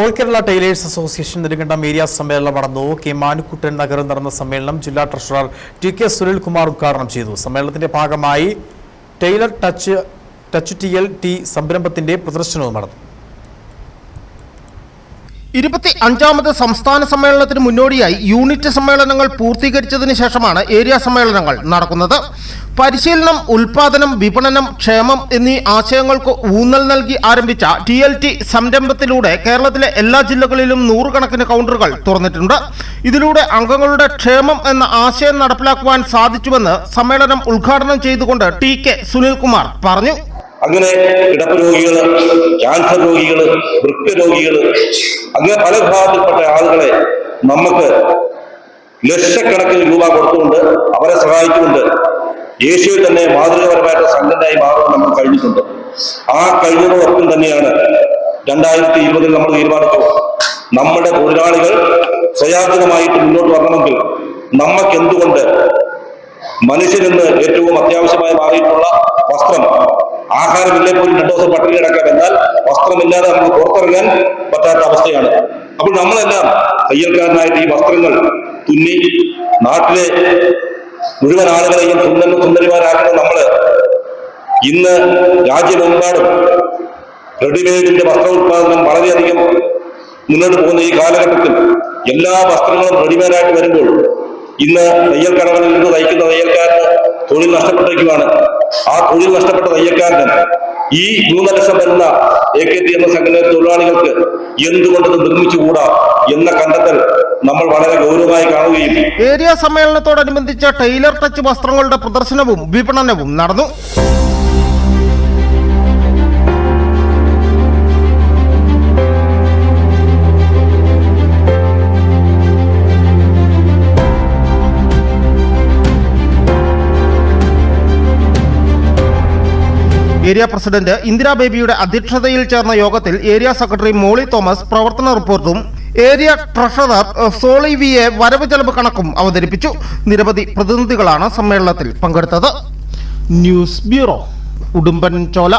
All Kerala tailors association Nedumkandam area സമ്മേളനം നടന്നു. K. Manukuttan നഗറിൽ നടന്ന സമ്മേളനം ജില്ലാ ട്രഷറർ ടി. കെ. സുനിൽകുമാർ ഉദ്ഘാടനം ചെയ്തു. സമ്മേളനത്തിന്റെ ഭാഗമായി tailor touch touch T. L. T. സംരംഭത്തിന്റെ പ്രദർശനവും നടന്നു. ഇരുപത്തി അഞ്ചാമത് സംസ്ഥാന സമ്മേളനത്തിന് മുന്നോടിയായി യൂണിറ്റ് സമ്മേളനങ്ങൾ പൂർത്തീകരിച്ചതിന് ശേഷമാണ് ഏരിയ സമ്മേളനങ്ങൾ നടക്കുന്നത്. പരിശീലനം ഉൽപാദനം വിപണനം ക്ഷേമം എന്നീ ആശയങ്ങൾക്ക് ഊന്നൽ നൽകി ആരംഭിച്ച ടി എൽ ടി സംരംഭത്തിലൂടെ കേരളത്തിലെ എല്ലാ ജില്ലകളിലും നൂറുകണക്കിന് കൗണ്ടറുകൾ തുറന്നിട്ടുണ്ട്. ഇതിലൂടെ അംഗങ്ങളുടെ ക്ഷേമം എന്ന ആശയം നടപ്പിലാക്കുവാൻ സാധിച്ചുവെന്ന് സമ്മേളനം ഉദ്ഘാടനം ചെയ്തുകൊണ്ട് ടി കെ സുനിൽകുമാർ പറഞ്ഞു. അങ്ങനെ കിടപ്പ് രോഗികൾ ക്യാൻസർ രോഗികൾ വൃക്ക രോഗികൾ അങ്ങനെ പല വിഭാഗത്തിൽപ്പെട്ട ആളുകളെ നമുക്ക് ലക്ഷക്കണക്കിന് രൂപ കൊടുത്തുകൊണ്ട് അവരെ സഹായിച്ചുകൊണ്ട് ഏഷ്യയിൽ തന്നെ മാതൃകാപരമായിട്ട് സംഘടനയായി മാറാൻ നമ്മൾ കഴിഞ്ഞിട്ടുണ്ട്. ആ കഴിഞ്ഞതോടൊപ്പം തന്നെയാണ് രണ്ടായിരത്തി ഇരുപതിൽ നമ്മൾ തീരുമാനിച്ചു. നമ്മുടെ തൊഴിലാളികൾ സ്വയാർജിതമായിട്ട് മുന്നോട്ട് വരണമെങ്കിൽ നമുക്ക് എന്തുകൊണ്ട് മനുഷ്യനെന്ന് ഏറ്റവും വസ്ത്രം ആഹാരമില്ലേ പോലും രണ്ടു ദിവസം പട്ടിണി കിടക്കാൻ എന്നാൽ വസ്ത്രമില്ലാതെ നമുക്ക് പുറത്തിറങ്ങാൻ പറ്റാത്ത അവസ്ഥയാണ്. അപ്പോൾ നമ്മളെല്ലാം തയ്യൽക്കാരനായിട്ട് ഈ വസ്ത്രങ്ങൾ തുന്നി നാട്ടിലെ മുഴുവൻ ആളുകളെയും സുന്ദര സുന്ദരിമാരാക്കുന്ന നമ്മൾ ഇന്ന് രാജ്യമെമ്പാടും റെഡിമെയ്ഡിന്റെ വസ്ത്ര ഉത്പാദനം വളരെയധികം മുന്നോട്ട് പോകുന്ന ഈ കാലഘട്ടത്തിൽ എല്ലാ വസ്ത്രങ്ങളും റെഡിമെയ്ഡായിട്ട് വരുമ്പോൾ ഇന്ന് തയ്യൽ കടകളിൽ നിന്ന് തയ്ക്കുന്ന തയ്യൽക്കാരന് തൊഴിൽ നഷ്ടപ്പെട്ടിരിക്കുകയാണ് ആ തൊഴിൽ നഷ്ടപ്പെട്ട തയ്യക്കാരന് ഈ മൂന്ന് ലക്ഷം വരുന്ന എ കെ ടി എന്ന സംഘടന തൊഴിലാളികൾക്ക് എന്തുകൊണ്ട് ഇത് നിർമ്മിച്ചുകൂടാ എന്ന കണ്ടെത്തൽ നമ്മൾ വളരെ ഗൗരവമായി കാണുകയും ഏരിയ സമ്മേളനത്തോടനുബന്ധിച്ച ടൈലർ ടച്ച് വസ്ത്രങ്ങളുടെ പ്രദർശനവും വിപണനവും നടന്നു. ഏരിയ പ്രസിഡന്റ് ഇന്ദിരാബേബിയുടെ അധ്യക്ഷതയിൽ ചേർന്ന യോഗത്തിൽ ഏരിയ സെക്രട്ടറി മോളി തോമസ് പ്രവർത്തന റിപ്പോർട്ടും ഏരിയ ട്രഷറർ സോളി വി വരവ് ചെലവ് കണക്കും അവതരിപ്പിച്ചു. നിരവധി പ്രതിനിധികളാണ് സമ്മേളനത്തിൽ പങ്കെടുത്തത്. News bureau Udumban Chola.